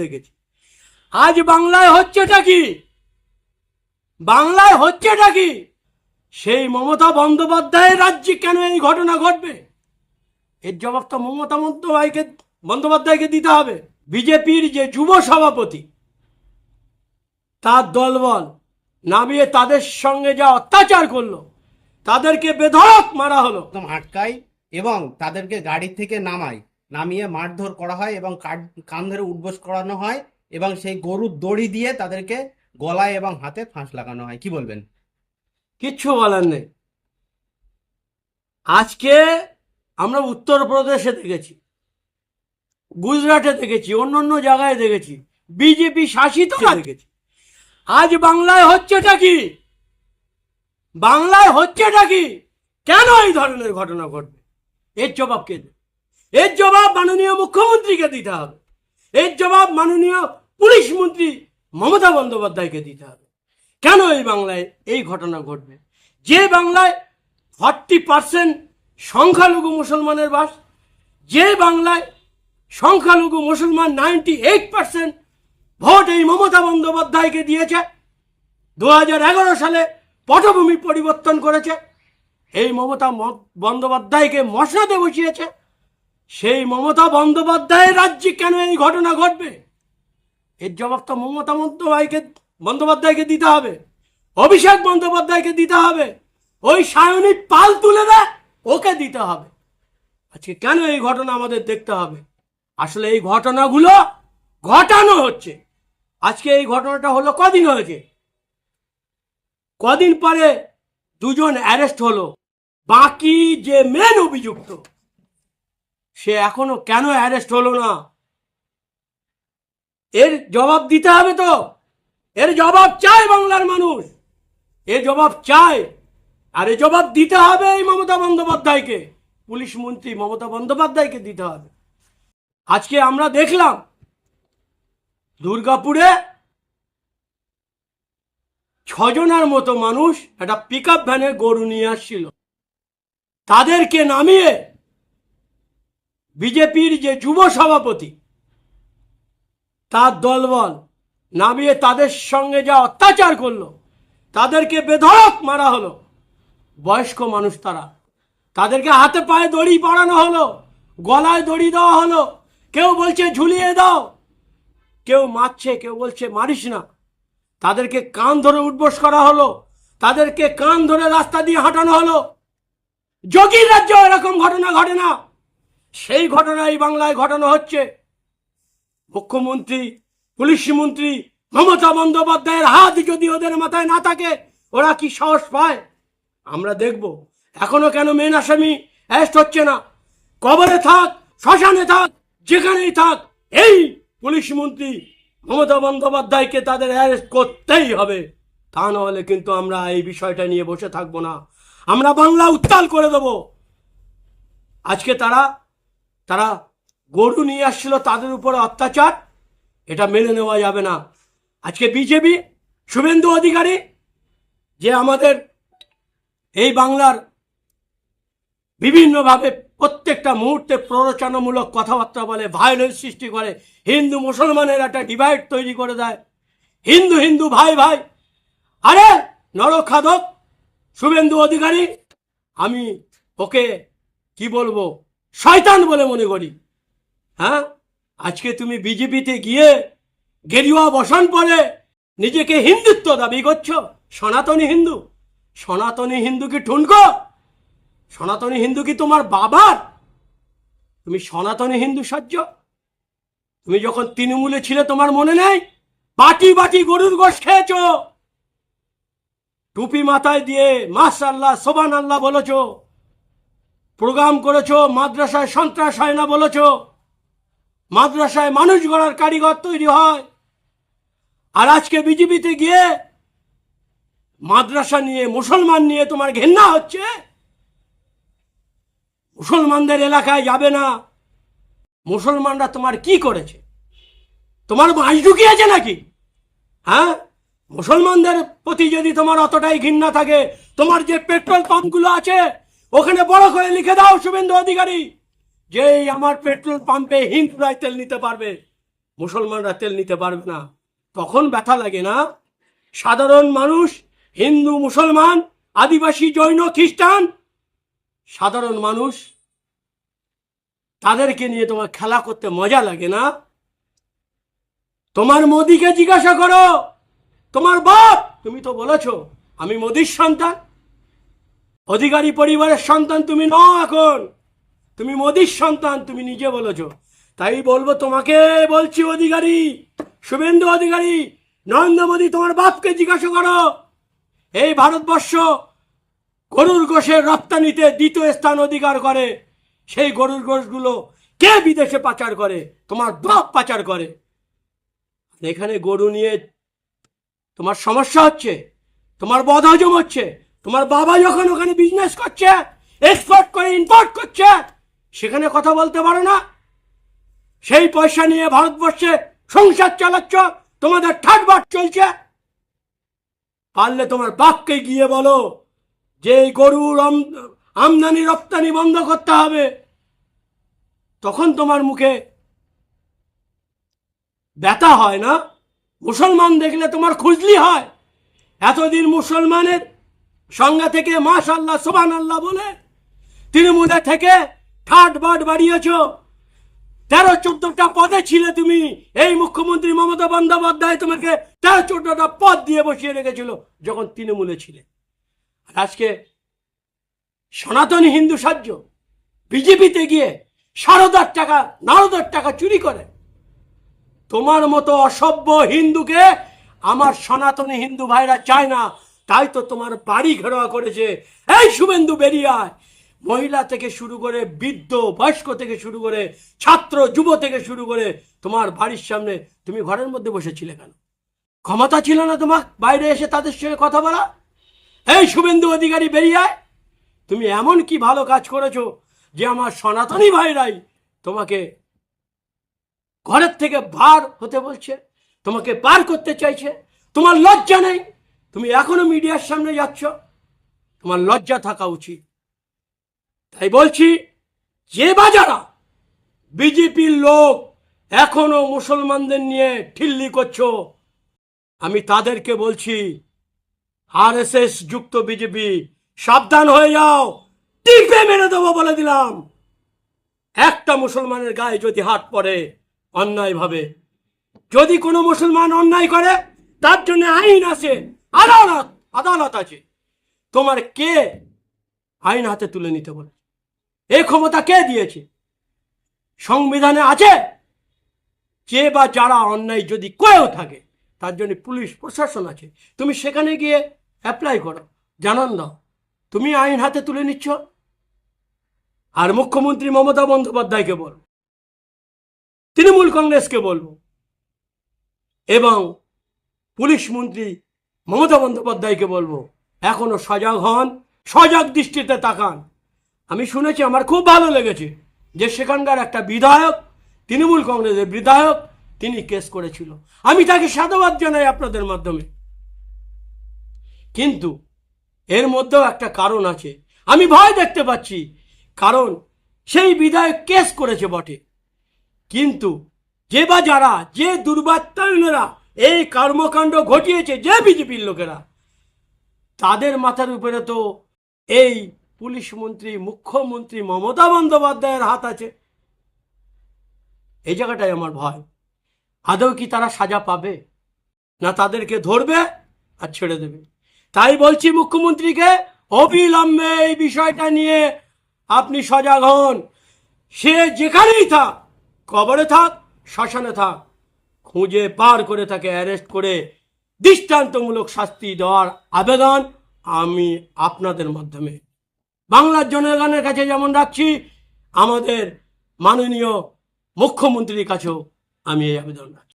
দেখেছি। আজ বাংলায় হচ্ছেটা কি? বাংলায় হচ্ছেটা কি? সেই মমতা বন্দ্যোপাধ্যায়ের রাজ্যে কেন এই ঘটনা ঘটবে? এর জবাব তো মমতা বন্দ্যোপাধ্যায়কে বন্দ্যোপাধ্যায়কে দিতে হবে। বিজেপির যে যুব সভাপতি, তার দলবল নামিয়ে তাদের সঙ্গে যা অত্যাচার করল, তাদেরকে বেধড়ক মারা হলো। আটকায় এবং তাদেরকে গাড়ি থেকে নামায় নামিয়ে মারধর করা হয় এবং কান ধরে উঠবোস করানো হয় এবং সেই গরুর দড়ি দিয়ে তাদেরকে গলায় এবং হাতে ফাঁস লাগানো হয়। কি বলবেন? কিচ্ছু বলার নেই। আজকে আমরা উত্তরপ্রদেশে দেখেছি গুজরাটে দেখেছি অন্য অন্য জায়গায় দেখেছি বিজেপি শাসিত দেখেছি। আজ বাংলায় হচ্ছেটা কি? বাংলায় হচ্ছেটা কি? কেন এই ধরনের ঘটনা ঘটবে? এর জবাব কে? এর জবাব মাননীয় মুখ্যমন্ত্রীকে দিতে হবে। এর জবাব মাননীয় পুলিশ মন্ত্রী মমতা বন্দ্যোপাধ্যায়কে দিতে হবে। কেন এই বাংলায় এই ঘটনা ঘটবে? যে বাংলায় ফর্টি পার্সেন্ট সংখ্যালঘু মুসলমানের বাস, যে বাংলায় সংখ্যালঘু মুসলমান নাইনটি এইট পার্সেন্ট ভোট এই মমতা বন্দ্যোপাধ্যায়কে দিয়েছে দু হাজার এগারো সালে পটভূমি পরিবর্তন করেছে, এই মমতা বন্দ্যোপাধ্যায়কে মশলাতে বসিয়েছে সেই মমতা বন্দ্যোপাধ্যায়ের রাজ্যে কেন এই ঘটনা ঘটবে? এর জবাব তো মমতা বন্দ্যোপাধ্যায়কে বন্দ্যোপাধ্যায়কে দিতে হবে। অভিষেক বন্দ্যোপাধ্যায়কে দিতে হবে। ওই সায়নী পাল তুলে দেয় ওকে দিতে হবে। আজকে কেন এই ঘটনা আমাদের দেখতে হবে? আসলে এই ঘটনাগুলো ঘটানো হচ্ছে। আজকে এই ঘটনাটা হলো কদিন হয়েছে? কদিন পরে দুজন অ্যারেস্ট হলো। বাকি যে মেন অভিযুক্ত সে এখনও কেন অ্যারেস্ট হলো না? এর জবাব দিতে হবে তো। এর জবাব চায় বাংলার মানুষ। এর জবাব চায়। আর এ জবাব দিতে হবে এই মমতা বন্দ্যোপাধ্যায়কে। পুলিশ মন্ত্রী মমতা বন্দ্যোপাধ্যায়কে দিতে হবে। আজকে আমরা দেখলাম, দুর্গাপুরে ছজনের মতো মানুষ একটা পিক আপ ভ্যানে গরু নিয়ে আসছিল। তাদেরকে নামিয়ে বিজেপির যে যুব সভাপতি, তার দলবল নামিয়ে তাদের সঙ্গে যা অত্যাচার করল, তাদেরকে বেধড়ক মারা হলো। বয়স্ক মানুষ তারা। তাদেরকে হাতে পায়ে দড়ি পড়ানো হলো, গলায় দড়ি দেওয়া হলো। কেউ বলছে ঝুলিয়ে দাও, কেউ মারছে, কেউ বলছে মারিস না। তাদেরকে কান ধরে উঠবোস করা হলো, তাদেরকে কান ধরে রাস্তা দিয়ে হাঁটানো হলো। যোগীর রাজ্যে এরকম ঘটনা ঘটে না। সেই ঘটনা এই বাংলায় ঘটানো হচ্ছে। মুখ্যমন্ত্রী, পুলিশ মন্ত্রী মমতা বন্দ্যোপাধ্যায়ের হাত যদি ওদের মাথায় না থাকে, ওরা কি সাহস পায়? আমরা দেখব। এখনও কেন মেন আসামি অ্যারেস্ট হচ্ছে না? কবরে থাক, শ্মশানে থাক, যেখানেই থাক, এই পুলিশ মন্ত্রী মমতা বন্দ্যোপাধ্যায়কে তাদের অ্যারেস্ট করতেই হবে। তা নাহলে কিন্তু আমরা এই বিষয়টা নিয়ে বসে থাকব না। আমরা বাংলা উত্তাল করে দেব। আজকে তারা তারা গরু নিয়ে আসছিল তাদের উপরে অত্যাচার। এটা মেনে নেওয়া যাবে না। আজকে বিজেপি, শুভেন্দু অধিকারী, যে আমাদের এই বাংলার বিভিন্নভাবে প্রত্যেকটা মুহূর্তে প্ররোচনামূলক কথাবার্তা বলে ভায়োলেন্স সৃষ্টি করে, হিন্দু, মুসলমানের একটা ডিভাইড তৈরি করে দেয়। হিন্দু হিন্দু, ভাই ভাই, আরে নরখাদক, শুভেন্দু অধিকারী, আমি ওকে কি বলব? শয়তান বলে মনে করি। হ্যাঁ? আজকে তুমি বিজেপিতে গিয়ে গেরুয়া বসন পরে নিজেকে হিন্দুত্ব দাবি করছ? সনাতনী হিন্দু। সনাতনী হিন্দু কি ঠুনকো? সনাতনী হিন্দু কি তোমার বাবার? তুমি সনাতনী হিন্দু সহ্য? তুমি যখন তৃণমূলে ছিলে তোমার মনে নেই? বাটি বাটি গরুর গোশ খেয়েছ। টুপি মাথায় দিয়ে মাশাল্লাহ সোবান আল্লাহ বলেছ প্রোগ্রাম করেছ, মাদ্রাসায় সন্ত্রাস হয় না বলেছ। মাদ্রাসায় মানুষ গড়ার কারিগর তৈরি হয়। আর আজকে বিজেপিতে গিয়ে মাদ্রাসা নিয়ে, মুসলমান নিয়ে তোমার ঘেন্না হচ্ছে? মুসলমানদের এলাকায় যাবে না। মুসলমানরা তোমার কি করেছে? তোমার মাছ ঢুকিয়েছে নাকি? হ্যাঁ? মুসলমানদের প্রতি যদি তোমার অতটাই ঘৃণা থাকে, তোমার যে পেট্রোল পাম্পগুলো আছে ওখানে বড় করে লিখে দাও, শুভেন্দু অধিকারী। যে আমার পেট্রোল পাম্পে হিন্দুরাই তেল নিতে পারবে, মুসলমানরা তেল নিতে পারবে না, তখন ব্যথা লাগে না? সাধারণ মানুষ, হিন্দু, মুসলমান, আদিবাসী, জৈন, খ্রিস্টান, সাধারণ মানুষ, তাদেরকে নিয়ে তোমার খেলা করতে মজা লাগে না? তোমার মোদিকে জিজ্ঞাসা করো, তোমার বাপ, তুমি তো বলেছ, আমি মোদির সন্তান। অধিকারী পরিবারের সন্তান তুমি নও এখন। তুমি মোদির সন্তান, তুমি নিজে বলেছ। তাই বলব তোমাকে, বলছি অধিকারী, শুভেন্দু অধিকারী, নরেন্দ্র মোদী, তোমার বাপকে জিজ্ঞাসা করো। এই ভারতবর্ষ গরুর গোষের রপ্তানিতে দ্বিতীয় স্থান অধিকার করে। সেই গরুর গোষগুলো কে বিদেশে পাচার করে? তোমার বাপ পাচার করে। এখানে গরু নিয়ে তোমার সমস্যা হচ্ছে, তোমার বদহজম হচ্ছে। তোমার বাবা যখন ওখানে বিজনেস করছে এক্সপোর্ট করে ইম্পোর্ট করছে, সেখানে কথা বলতে পারো না। সেই পয়সা নিয়ে ভারতবর্ষে সংসার চালাচ্ছ, তোমাদের ঠাটবাট চলছে। পারলে তোমার বাপকে গিয়ে বলো যে এই গরুর আম- আমদানি, রপ্তানি বন্ধ করতে হবে। তখন তোমার মুখে ব্যথা হয় না? মুসলমান দেখলে তোমার খুজলি হয়। এতদিন মুসলমানের সঙ্গে থেকে মাস আল্লাহ সোবান আল্লাহ বলে তৃণমূলে থেকে ঠাট বাট বাড়িয়েছ। তেরো চোদ্দটা পদে ছিলে তুমি। এই মুখ্যমন্ত্রী মমতা বন্দ্যোপাধ্যায় তোমাকে তেরো চোদ্দটা পদ দিয়ে বসিয়ে রেখেছিল যখন তৃণমূলে ছিলে। আর আজকে সনাতনী হিন্দু সাহায্য বিজেপিতে গিয়ে সারদার টাকা নারদার টাকা চুরি করে। তোমার মতো অসভ্য হিন্দুকে আমার সনাতনী হিন্দু ভাইরা চায় না। তাই তো তোমার বাড়ি ঘেরোয়া করেছে। এই শুভেন্দু, বেরিয়ে আয়। মহিলা থেকে শুরু করে বৃদ্ধ, বয়স্ক থেকে শুরু করে ছাত্র, যুব থেকে শুরু করে তোমার বাড়ির সামনে তুমি ঘরের মধ্যে বসেছিলে কেন? ক্ষমতা ছিল না তোমার বাইরে এসে তাদের সঙ্গে কথা বলা? এই শুভেন্দু অধিকারী, বেরিয়ে আয়। তুমি এমন কি ভালো কাজ করেছ যে আমার সনাতনী ভাইরাই তোমাকে ঘরের থেকে বার হতে বলছে, তোমাকে পার করতে চাইছে, তোমার লজ্জা নেই। তুমি এখনও মিডিয়ার সামনে যাচ্ছ? তোমার লজ্জা থাকা উচিত। তাই বলছি, যে বাজারা বিজেপির লোক এখনও মুসলমানদের নিয়ে ঠিল্লি করছ, আমি তাদেরকে বলছি আর এস এস যুক্ত বিজেপি, সাবধান হয়ে যাও। টিপে মেরে দেবো বলে দিলাম। একটা মুসলমানের গায়ে যদি হাত পড়ে অন্যায়ভাবে, যদি কোনো মুসলমান অন্যায় করে, তার জন্য আইন আছে। আদালত আদালত আছে। তোমার কে আইন হাতে তুলে নিতে বলে? এই ক্ষমতা কে দিয়েছে? সংবিধানে আছে যে বা যারা অন্যায় যদি করেও থাকে, তার জন্য পুলিশ, প্রশাসন আছে। তুমি সেখানে গিয়ে অ্যাপ্লাই করো, জানান দাও। তুমি আইন হাতে তুলে নিচ্ছ? আর মুখ্যমন্ত্রী মমতা বন্দ্যোপাধ্যায়কে বল তৃণমূল কংগ্রেসকে বলব, এবং পুলিশ মন্ত্রী মমতা বন্দ্যোপাধ্যায়কে বলব, এখনও সজাগ হন, সজাগ দৃষ্টিতে তাকান। আমি শুনেছি, আমার খুব ভালো লেগেছে যে সেখানকার একটা বিধায়ক, তৃণমূল কংগ্রেসের বিধায়ক, তিনি কেস করেছিল। আমি তাকে সাধুবাদ জানাই আপনাদের মাধ্যমে। কিন্তু এর মধ্যেও একটা কারণ আছে। আমি ভয় দেখতে পাচ্ছি, কারণ সেই বিধায়ক কেস করেছে বটে। কিন্তু যে বা যারা, যে দুর্বাত্মায়নেরা এই কর্মকাণ্ড ঘটিয়েছে যে বিজেপির লোকেরা। তাদের মাথার উপরে তো এই পুলিশ মন্ত্রী, মুখ্যমন্ত্রী মমতা বন্দ্যোপাধ্যায়ের হাত আছে। এই জায়গাটাই আমার ভয়। আদৌ কি তারা সাজা পাবে? না তাদেরকে ধরবে আর ছেড়ে দেবে? তাই বলছি মুখ্যমন্ত্রীকে, অবিলম্বে এই বিষয়টা নিয়ে আপনি সজাগ হন। সে যেখানেই থাক, কবরে থাক, শ্মশানে থাক। খুঁজে পার করে তাকে অ্যারেস্ট করে দৃষ্টান্তমূলক শাস্তি দেওয়ার আবেদন আমি আপনাদের মাধ্যমে। বাংলার জনগণের কাছে যেমন রাখছি, আমাদের মাননীয় মুখ্যমন্ত্রীর কাছেও আমি এই আবেদন রাখছি।